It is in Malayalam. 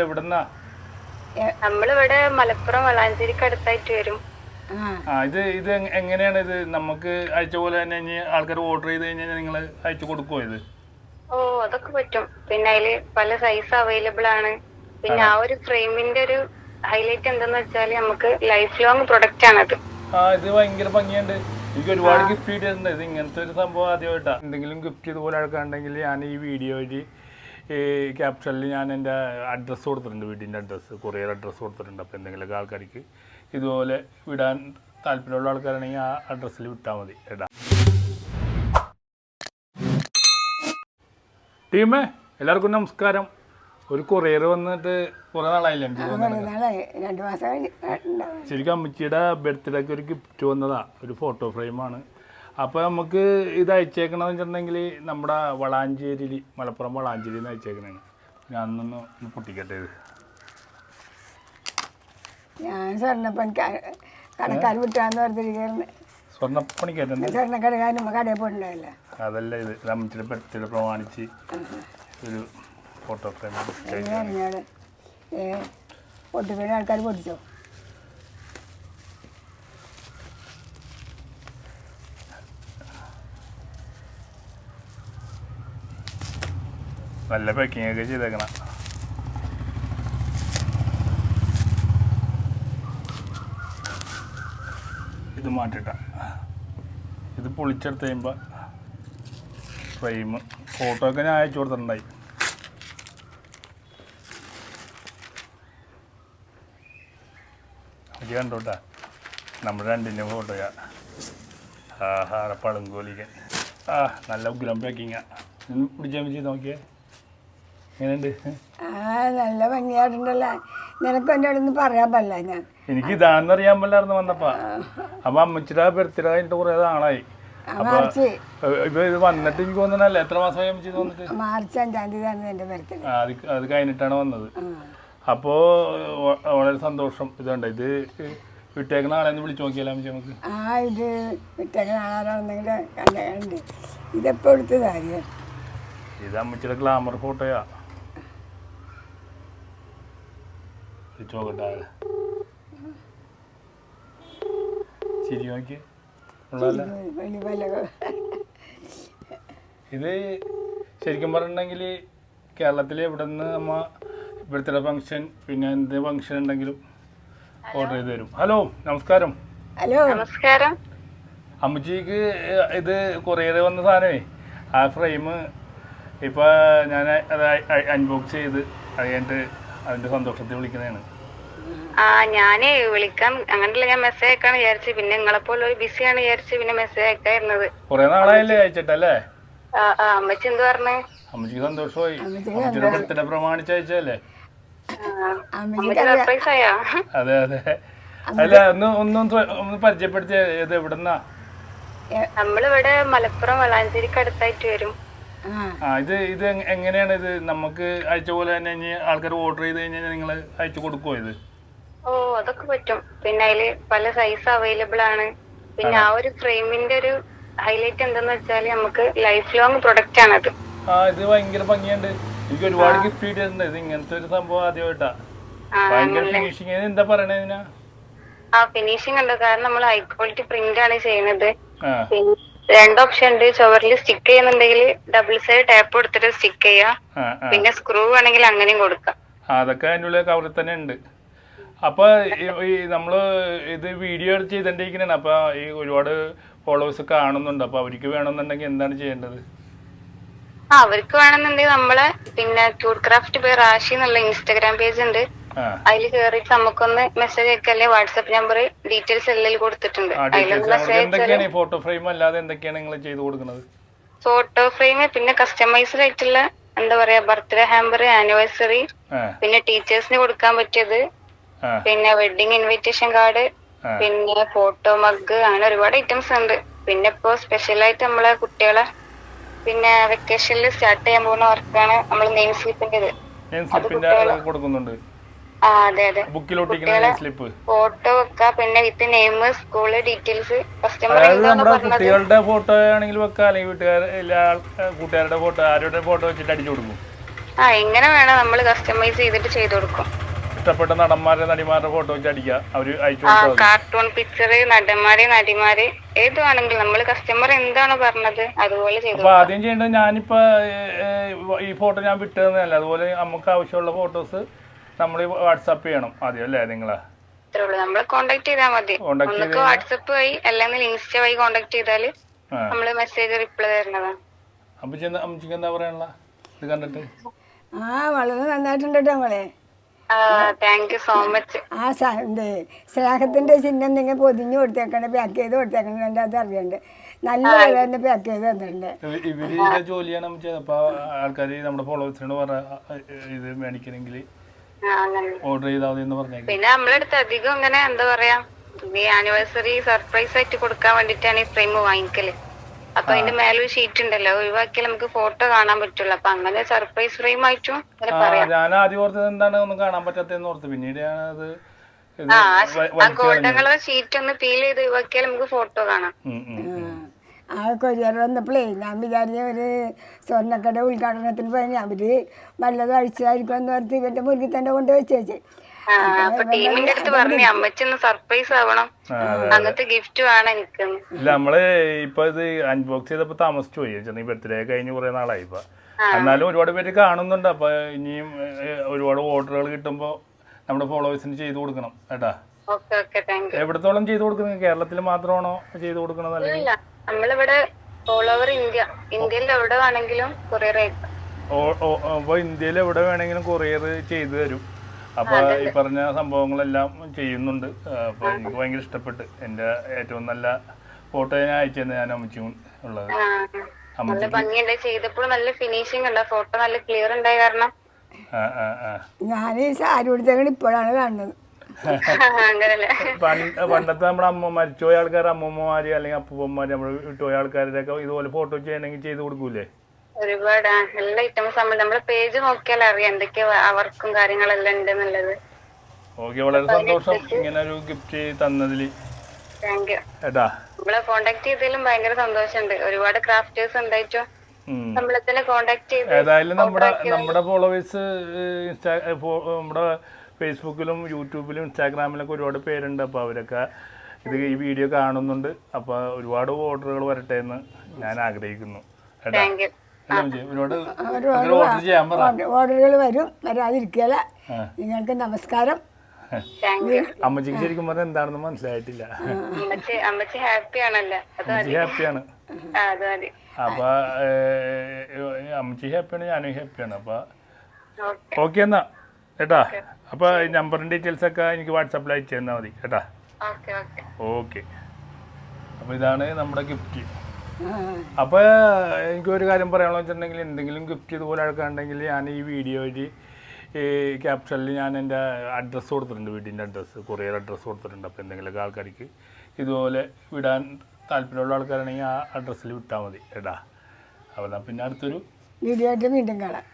എവിടെന്നാ? നമ്മളിവിടെ മലപ്പുറം വളാഞ്ചേരിക്ക് അടുത്തായിട്ട് വരും. ആ ഇത് ഇത് എങ്- എങ്ങനെയാണ് ഇത്? നമുക്ക് അയച്ച പോലെ തന്നെ ഇനി ആൾക്കാർ ഓർഡർ ചെയ്ത് കഴിഞ്ഞാൽ നിങ്ങൾ അയച്ചു കൊടുക്കുമോ ഇത്? ഓ അതൊക്കെ പറ്റും. പിന്നെ അതിൽ പല സൈസ് അവൈലബിൾ ആണ്. പിന്നെ ആ ഒരു ഫ്രെയിമിന്റെ ഒരു ഹൈലൈറ്റ് എന്തെന്ന് വെച്ചാൽ നമുക്ക് ലൈഫ് ലോങ് പ്രൊഡക്റ്റ് ആണത്. ആ ഇത് ഭയങ്കര ഭംഗിയുണ്ട്. എനിക്ക് ഒരുപാട് ഗിഫ്റ്റ് കിട്ടിയിട്ടുണ്ട്. ഇത് ഇങ്ങനത്തെ ഒരു സംഭവം ആദ്യമായിട്ടാ. എന്തെങ്കിലും ഗിഫ്റ്റ് ഇതുപോലെ ആൾക്കുണ്ടെങ്കിൽ ഞാൻ ഈ വീഡിയോയിൽ ഈ ക്യാപ്ഷനിൽ ഞാൻ എന്റെ അഡ്രസ്സ് കൊടുത്തിട്ടുണ്ട് വീടിന്റെ അഡ്രസ്സ് കൊറിയർ അഡ്രസ്സ് കൊടുത്തിട്ടുണ്ട്. അപ്പോൾ എന്തെങ്കിലുമൊക്കെ ആൾക്കാർക്ക് ഇതുപോലെ വിടാൻ താല്പര്യമുള്ള ആൾക്കാരാണെങ്കിൽ ആ അഡ്രസ്സിൽ വിട്ടാൽ മതി ഇടാം ടീമേ എല്ലാവർക്കും നമസ്കാരം. ഒരു കൊറിയർ വന്നിട്ട് കുറേ നാളായില്ലേ ശരിക്കും അമ്മച്ചിയുടെ ബർത്ത്ഡേക്ക് ഒരു ഗിഫ്റ്റ് വന്നതാ. ഒരു ഫോട്ടോ ഫ്രെയിമാണ് അപ്പോൾ നമുക്ക് ഇത് അയച്ചേക്കണമെന്ന് വെച്ചിട്ടുണ്ടെങ്കിൽ നമ്മുടെ വളാഞ്ചേരി മലപ്പുറം വളാഞ്ചേരിയിൽ നിന്ന് അയച്ചേക്കണാണ്. ഞാൻ അന്നൊന്ന് ഒന്ന് പൊട്ടിക്കട്ടെ ഇത്. ഞാൻ സ്വർണപ്പൻ കടക്കാർ വിട്ടാന്ന് കടയിൽ അതല്ല ഇത് പ്രമാണിച്ച് ഒരു ഫോട്ടോ ഫ്രെയിം പൊട്ടിക്കുന്ന ആൾക്കാർ പൊട്ടിച്ചോ? നല്ല പാക്കിംഗ് ഒക്കെ ചെയ്തേക്കണം. ഇത് മാറ്റിട്ട. ഇത് പൊളിച്ചെടുത്ത് കഴിയുമ്പോൾ ഫ്രെയിം ഫോട്ടോ ഒക്കെ ഞാൻ അയച്ചു കൊടുത്തിട്ടുണ്ടായി. ഇത് കണ്ടോട്ടാ? നമ്മുടെ രണ്ടിന്റെ ഫോട്ടോയാ ആ ഹാറ പളുങ്കോലിക്കൻ ആ നല്ല ഉഗ്രം പാക്കിങ്ങാ പിടിച്ചാൽ ചെയ്ത് നോക്കിയേ. എങ്ങനെയുണ്ട്? ആ നല്ല ഭംഗിയായിട്ടുണ്ടല്ലോ. നിനക്ക് എന്റെ അവിടെ നിന്ന് പറയാൻ പറ്റില്ല ഞാൻ. എനിക്ക് ഇതാണെന്ന് അറിയാൻ പറ്റില്ലായിരുന്നു വന്നപ്പോ. അപ്പൊ അമ്മച്ചിയുടെ ബർത്ത്ഡേ കഴിഞ്ഞിട്ട് കുറെ നാളായി. ഇപ്പൊ ഇത് വന്നിട്ട് എനിക്ക് തോന്നണല്ലേ എത്ര മാസമായി അമ്മച്ചി വന്നിട്ട്? മാർച്ച് അഞ്ചാം തീയതിയാണ് എന്റെ ബർത്ത്ഡേ അത് അത് കഴിഞ്ഞിട്ടാണ് വന്നത്. അപ്പോ വളരെ സന്തോഷം. ഇതുണ്ട് ഇത് വിട്ടേക്കുന്ന ആളെന്ന് വിളിച്ചു നോക്കിയാലോ അമ്മച്ചി നമുക്ക്? ആ ഇത് വിട്ടേക്കുന്ന ആളാണെന്നെങ്കിൽ കണ്ടുണ്ട് ഇതെപ്പോൾ എടുത്ത കാര്യം? ഇത് അമ്മച്ചിയുടെ ഗ്ലാമർ ഫോട്ടോയാ നോക്കട്ടെ ആളെ. ചിരി നോക്കി. ഇത് ശരിക്കും പറഞ്ഞിട്ടുണ്ടെങ്കിൽ കേരളത്തിൽ ഇവിടെ നിന്ന് നമ്മ ഇവിടുത്തെ ഫംഗ്ഷൻ പിന്നെ എന്ത് ഫംഗ്ഷൻ ഉണ്ടെങ്കിലും ഓർഡർ ചെയ്ത് തരും. ഹലോ നമസ്കാരം. ഹലോ? നമസ്കാരം. അമ്മച്ചിക്ക് ഇത് കൊറിയർ വന്ന സാധനമേ ആ ഫ്രെയിം ഇപ്പോൾ ഞാൻ അത് അൺബോക്സ് ചെയ്ത് അത് കഴിഞ്ഞിട്ട് അതിന്റെ സന്തോഷത്തിൽ വിളിക്കുന്നതാണ്. ആ ഞാനേ വിളിക്കാം. അങ്ങനെയല്ല ഞാൻ മെസ്സേജ് അയക്കാൻ വിചാരിച്ചു. പിന്നെ നിങ്ങളെ പോലെ ഒരു ബിസിയാണ് വിചാരിച്ചു പിന്നെ മെസ്സേജ് അയക്കായിരുന്നത് കുറേ നാളായല്ലേ അയച്ചിട്ടല്ലേ? ആ ആ അമ്മച്ചി എന്ത് പറഞ്ഞു? അമ്മച്ചിക്ക് സന്തോഷമായി. അമ്മച്ചിയുടെ ബർത്ത്ഡേ പ്രമാണിച്ച് അയച്ചല്ലേ അമ്മച്ചി സർപ്രൈസ് ആയാ? അതെ അതെ. അല്ല ഒന്ന് ഒന്നും ഒന്ന് പരിചയപ്പെടുത്തിയ. എവിടുന്നാ എവിടെന്നാ? നമ്മളിവിടെ മലപ്പുറം വളാഞ്ചേരിക്ക് അടുത്തായിട്ട് വരും. ഇത് ഇത് എങ്- എങ്ങനെയാണ് ഇത്? നമുക്ക് അയച്ച പോലെ തന്നെ ഇനി ആൾക്കാർ ഓർഡർ ചെയ്ത് കഴിഞ്ഞാൽ നിങ്ങൾ അയച്ചു കൊടുക്കുമോ ഇത്? ഓ അതൊക്കെ പറ്റും. പിന്നെ അതിൽ പല സൈസ് അവൈലബിൾ ആണ്. പിന്നെ ആ. ഒരു ഫ്രെയിമിന്റെ ഒരു ഹൈലൈറ്റ് എന്തെന്ന് വെച്ചാൽ നമുക്ക് ലൈഫ് ലോങ് പ്രൊഡക്റ്റ് ആണത് ആ ഇത് ഭയങ്കര ഭംഗിയുണ്ട്. എനിക്ക് ഒരുപാട് ഗിഫ്റ്റ് കിട്ടിയിട്ടുണ്ട് ഇത് ഇങ്ങനത്തെ ഒരു സംഭവം ആദ്യമായിട്ടാ. ആ, ഭയങ്കര ഫിനിഷിങ് എന്താ പറയണേ ഇതിനാ? ആ ഫിനിഷിംഗ് ഉണ്ട്. കാരണം നമ്മൾ ഹൈ ക്വാളിറ്റി പ്രിന്റ് ആണ് ചെയ്യുന്നത്. ആ. പിന്നെ രണ്ട് ഓപ്ഷൻ ഉണ്ട്. ചുവരിൽ സ്റ്റിക്ക് ചെയ്യുന്നുണ്ടെങ്കിൽ ഡബിൾ സൈഡ് ടാപ്പ് കൊടുത്തിട്ട് സ്റ്റിക്ക് ചെയ്യാം. പിന്നെ സ്ക്രൂ ആണെങ്കിൽ അങ്ങനെയും കൊടുക്കാം. അതൊക്കെ അതിന്റെ ഉള്ളിൽ കവറിൽ തന്നെ ഉണ്ട്. അപ്പൊ ഈ- നമ്മൾ ഇത് വീഡിയോ ചെയ്തോണ്ടിരിക്കണേ അപ്പൊ ഈ ഒരുപാട് ഫോളോവേഴ്സ് കാണുന്നുണ്ട്. അപ്പൊ അവർക്ക് വേണമെന്നുണ്ടെങ്കിൽ എന്താണ് ചെയ്യേണ്ടത്? അവർക്ക് വേണമെന്നുണ്ടെങ്കിൽ നമ്മളെ പിന്നെ ടൂർ ക്രാഫ്റ്റ് ബൈ റാഷി എന്നുള്ള ഇൻസ്റ്റാഗ്രാം പേജ് ഉണ്ട്. അതിൽ കേറിട്ട് നമുക്കൊന്ന് മെസ്സേജ് അയക്കല്ലേ വാട്സാപ്പ് നമ്പർ ഡീറ്റെയിൽസ് എല്ലാം കൊടുത്തിട്ടുണ്ട്. അതിലൊന്ന് മെസ്സേജ് ഫോട്ടോ ഫ്രെയിം അല്ലാതെ എന്തൊക്കെയാണ് നിങ്ങൾ ചെയ്തു കൊടുക്കുന്നത്? ഫോട്ടോ ഫ്രെയിം പിന്നെ കസ്റ്റമൈസ്ഡ് ആയിട്ടുള്ള എന്താ പറയാ ബർത്ത്ഡേ ഹാമ്പർ ആനിവേഴ്സറി പിന്നെ ടീച്ചേഴ്സിന് കൊടുക്കാൻ പറ്റിയത്. പിന്നെ വെഡിങ് ഇൻവിറ്റേഷൻ കാർഡ് പിന്നെ ഫോട്ടോ മഗ് അങ്ങനെ ഒരുപാട് ഐറ്റംസ് ഉണ്ട്. പിന്നെ ഇപ്പോ സ്പെഷ്യൽ ആയിട്ട് നമ്മളെ കുട്ടികളെ പിന്നെ വെക്കേഷനിൽ സ്റ്റാർട്ട് ചെയ്യാൻ പോകുന്ന വർക്കാണ് നമ്മൾ നെയിം സ്ലിപ്പിന്റെ ഇത് സ്ലിപ്പിന്റെ കൊടുക്കുന്നുണ്ട്. അതെ ബുക്കിൽ സ്ലിപ്പ് ഫോട്ടോ വെക്കാം. പിന്നെ with name school details customer അതായത് നമ്മുടെ കുട്ടികളുടെ ഫോട്ടോ ആണെങ്കിൽ വെക്കാം അല്ലെങ്കിൽ വീട്ടുകാർ എല്ലാ കൂട്ടുകാരുടെ ഫോട്ടോ ആരുടെ ഫോട്ടോ വെച്ചിട്ട് അടിച്ചു കൊടുക്കും. ആ എങ്ങനെ വേണം നമ്മൾ കസ്റ്റമൈസ് ചെയ്തിട്ട് ചെയ്തു കൊടുക്കും. ഇഷ്ടപ്പെട്ട നടന്മാരുടെ നടിമാരുടെ ഫോട്ടോ വെച്ച് അടിക്കുക. അവർ അയച്ചു കാർട്ടൂൺ പിക്ചർ നടന്മാരെ നടിമാര് ഏത് വേണമെങ്കിലും. നമ്മൾ കസ്റ്റമർ എന്താണോ പറഞ്ഞത് അതുപോലെ ചെയ്തു അപ്പൊ ആദ്യം ചെയ്യേണ്ടത് ഞാനിപ്പോ ഈ ഫോട്ടോ ഞാൻ വിട്ടതെന്നല്ല. അതുപോലെ നമുക്ക് ആവശ്യമുള്ള ഫോട്ടോസ് നമ്മൾ വാട്സാപ്പ് ചെയ്യണം ആദ്യം അല്ലേ നിങ്ങളെ? നമ്മളെ കോണ്ടാക്ട് ചെയ്താൽ മതി. ഒന്നൊക്കെ വാട്സപ്പ് വഴി അല്ലെങ്കിൽ ഇൻസ്റ്റ വഴി കോണ്ടാക്ട് ചെയ്താൽ നമ്മൾ മെസ്സേജ് റിപ്ലൈ തരുന്നതാണ് അമ്മച്ചിക്ക് എന്താ പറയാനുള്ള? ഇത് കണ്ടിട്ട്. ആ വളരെ നന്നായിട്ടുണ്ട് കേട്ടോ നമ്മളെ താങ്ക് സോ മച്ച് ആ സ എന്ത് സ്നേഹത്തിന്റെ ചിഹ്നം നിങ്ങൾ പൊതിഞ്ഞു കൊടുത്തേക്കണേ പാക്ക് ചെയ്ത് കൊടുത്തേക്കണേ എന്റെ അത് അറിയണ്ട്. നല്ല തന്നെ പാക്ക് ചെയ്ത് തന്നിട്ടുണ്ട്. ഇവ- ഇവർ ജോലിയാണ് ആൾക്കാർ നമ്മുടെ ഫോളോവേഴ്സിനോട് പറഞ്ഞ ഇത് മേടിക്കണമെങ്കിൽ ഓർഡർ ചെയ്താൽ മതി എന്ന് പറഞ്ഞു പിന്നെ നമ്മളടുത്ത് അധികം ഇങ്ങനെ എന്താ പറയാ ഈ ആനിവേഴ്സറി സർപ്രൈസ് ആയിട്ട് കൊടുക്കാൻ വേണ്ടിട്ടാണ് ഈ ഫ്രെയിം വാങ്ങിക്കൽ. അപ്പൊ അതിന്റെ മേലെ ഒരു ഷീറ്റ് ഉണ്ടല്ലോ ഒഴിവാക്കിയാൽ നമുക്ക് ഫോട്ടോ കാണാൻ പറ്റുള്ളൂ. അപ്പൊ അങ്ങനെ സർപ്രൈസ് ഫ്രെയിം ആയിട്ടും ഞാൻ ആദ്യം ഓർത്തത് എന്താണ് ഒന്നും കാണാൻ പറ്റാത്തതെന്ന് ഓർത്ത്. പിന്നീട് ഞാനത് ആ ഗോൾഡൻ. കളർ ഷീറ്റ് ഒന്ന് പീൽ ചെയ്ത് ഒഴിവാക്കിയാൽ നമുക്ക് ഫോട്ടോ കാണാം. ആ കൊരിയർ വന്നപ്പോഴേ ഞാൻ വിചാരിച്ച ഒരു സ്വർണക്കട ഉദ്ഘാടനത്തിന് പോയി അവർ വല്ലതും അഴിച്ചതായിരിക്കും എന്ന് പറഞ്ഞ് ഇവന്റെ മുറുകിൽ തന്നെ കൊണ്ട് വെച്ചേച്ച്. ആ അപ്പൊ ടീമിന്റെ അടുത്ത് പറഞ്ഞു അമ്മച്ചി സർപ്രൈസ് ആവണം. ആ, അതെ. അങ്ങനത്തെ എനിക്ക് ഇല്ല നമ്മൾ ഇപ്പൊ ഇത് അൺബോക്സ് ചെയ്തപ്പോ താമസിച്ചു പോയി. ചെന്നീ ബർത്ത്ഡേ കഴിഞ്ഞ് കുറെ നാളായി ഇപ്പൊ. എന്നാലും ഒരുപാട് പേര് കാണുന്നുണ്ട്. അപ്പൊ ഇനിയും ഒരുപാട് ഓർഡറുകൾ കിട്ടുമ്പോ നമ്മുടെ ഫോളോവേഴ്സിന് ചെയ്തു കൊടുക്കണം കേട്ടാ. എവിടത്തോളം ചെയ്തു കൊടുക്കുന്നത്? കേരളത്തിൽ മാത്രമാണോ ചെയ്തു കൊടുക്കുന്നത് അല്ലെങ്കിൽ? നമ്മളിവിടെ ഓൾ ഓവർ ഇന്ത്യ. ഇന്ത്യയിൽ എവിടെ വേണമെങ്കിലും കൊറിയർ അയക്കാം ഓ- ഓ- അപ്പൊ ഇന്ത്യയിൽ എവിടെ വേണമെങ്കിലും കൊറിയർ ചെയ്തു തരും. അപ്പൊ ഈ പറഞ്ഞ സംഭവങ്ങളെല്ലാം ചെയ്യുന്നുണ്ട്. അപ്പൊ എനിക്ക് ഭയങ്കര ഇഷ്ടപ്പെട്ട്. എന്റെ ഏറ്റവും നല്ല ഫോട്ടോ ഞാൻ അയച്ചു തന്നെ ഞാൻ അമ്മച്ചും ഉള്ളത് നല്ല ഭംഗിയുണ്ട്. ചെയ്തപ്പോൾ നല്ല ഫിനിഷിംഗ് ഉണ്ട്. ഫോട്ടോ നല്ല ക്ലിയർ ഉണ്ടായ കാരണം. ഞാൻ ഈ സാരി ഉടുത്തേക്കണ ഇപ്പോഴാണ് കാണുന്നത്. പണ്ട് പണ്ടത്തെ നമ്മുടെ അമ്മ മരിച്ചുപോയ ആൾക്കാർ അമ്മമ്മമാര് അല്ലെങ്കിൽ അപ്പൂപ്പന്മാര് നമ്മൾ വിട്ടുപോയ ആൾക്കാരുടെ ഒക്കെ ഇതുപോലെ ഫോട്ടോ ചെയ്യണമെങ്കിൽ ചെയ്ത് കൊടുക്കൂലേ? ഒരുപാട്. എല്ലാ ഐറ്റംസ് നമ്മൾ നമ്മുടെ പേജ് നോക്കിയാൽ അറിയാം എന്തൊക്കെ അവർക്കും കാര്യങ്ങളെല്ലാം ഉണ്ട് എന്നുള്ളത് ഓക്കെ വളരെ സന്തോഷം ഇങ്ങനെ ഒരു ഗിഫ്റ്റ് തന്നതിൽ നമ്മളെ കോണ്ടാക്ട് ചെയ്തതിലും ഭയങ്കര സന്തോഷമുണ്ട്. ഒരുപാട് ക്രാഫ്റ്റേഴ്സ് ഉണ്ടായിട്ടോ? ഏതായാലും നമ്മുടെ നമ്മുടെ ഫോളോവേഴ്സ് ഇൻസ്റ്റാ നമ്മുടെ ഫേസ്ബുക്കിലും യൂട്യൂബിലും ഇൻസ്റ്റാഗ്രാമിലൊക്കെ ഒരുപാട് പേരുണ്ട്. അപ്പോൾ അവരൊക്കെ ഇത് ഈ വീഡിയോ കാണുന്നുണ്ട്. അപ്പോൾ ഒരുപാട് ഓർഡറുകൾ വരട്ടെ എന്ന് ഞാൻ ആഗ്രഹിക്കുന്നു. ഓർഡറുകൾ വരും. വരാതിരിക്കല. നിങ്ങൾക്ക് നമസ്കാരം. അമ്മച്ചിക്ക് ശരിക്കും പറഞ്ഞാൽ എന്താണെന്ന് മനസ്സിലായിട്ടില്ല. അമ്മച്ചി അമ്മച്ചി ഹാപ്പി ആണല്ലോ. അത് അമ്മച്ചി ഹാപ്പിയാണ് അപ്പൊ അമ്മച്ചി ഹാപ്പിയാണ് ഞാനും ഹാപ്പിയാണ് അപ്പൊ ഓക്കെ ഓക്കെ എന്നാ. കേട്ടാ? അപ്പൊ നമ്പറിന്റെ ഡീറ്റെയിൽസ് ഒക്കെ എനിക്ക് വാട്സാപ്പിൽ അയച്ചു തന്നാൽ മതി കേട്ടാ? ഓക്കെ അപ്പൊ ഇതാണ് നമ്മുടെ ഗിഫ്റ്റ് അപ്പൊ അപ്പോൾ എനിക്കൊരു കാര്യം പറയാനുള്ള വെച്ചിട്ടുണ്ടെങ്കിൽ എന്തെങ്കിലും ഗിഫ്റ്റ് ഇതുപോലെ ആൾക്കാരുണ്ടെങ്കിൽ ഞാൻ ഈ വീഡിയോയിൽ ഈ ക്യാപ്ഷനിൽ ഞാൻ എന്റെ അഡ്രസ്സ് കൊടുത്തിട്ടുണ്ട് വീടിന്റെ അഡ്രസ്സ് കൊറിയർ അഡ്രസ്സ് കൊടുത്തിട്ടുണ്ട്. അപ്പോൾ എന്തെങ്കിലുമൊക്കെ ആൾക്കാർക്ക് ഇതുപോലെ വിടാൻ താല്പര്യമുള്ള ആൾക്കാരാണെങ്കിൽ ആ അഡ്രസ്സിൽ വിട്ടാൽ മതി കേട്ടാ? അപ്പോൾ എന്നാൽ പിന്നെ അടുത്തൊരു വീഡിയോ ആയിട്ട് വീണ്ടും കാണാം.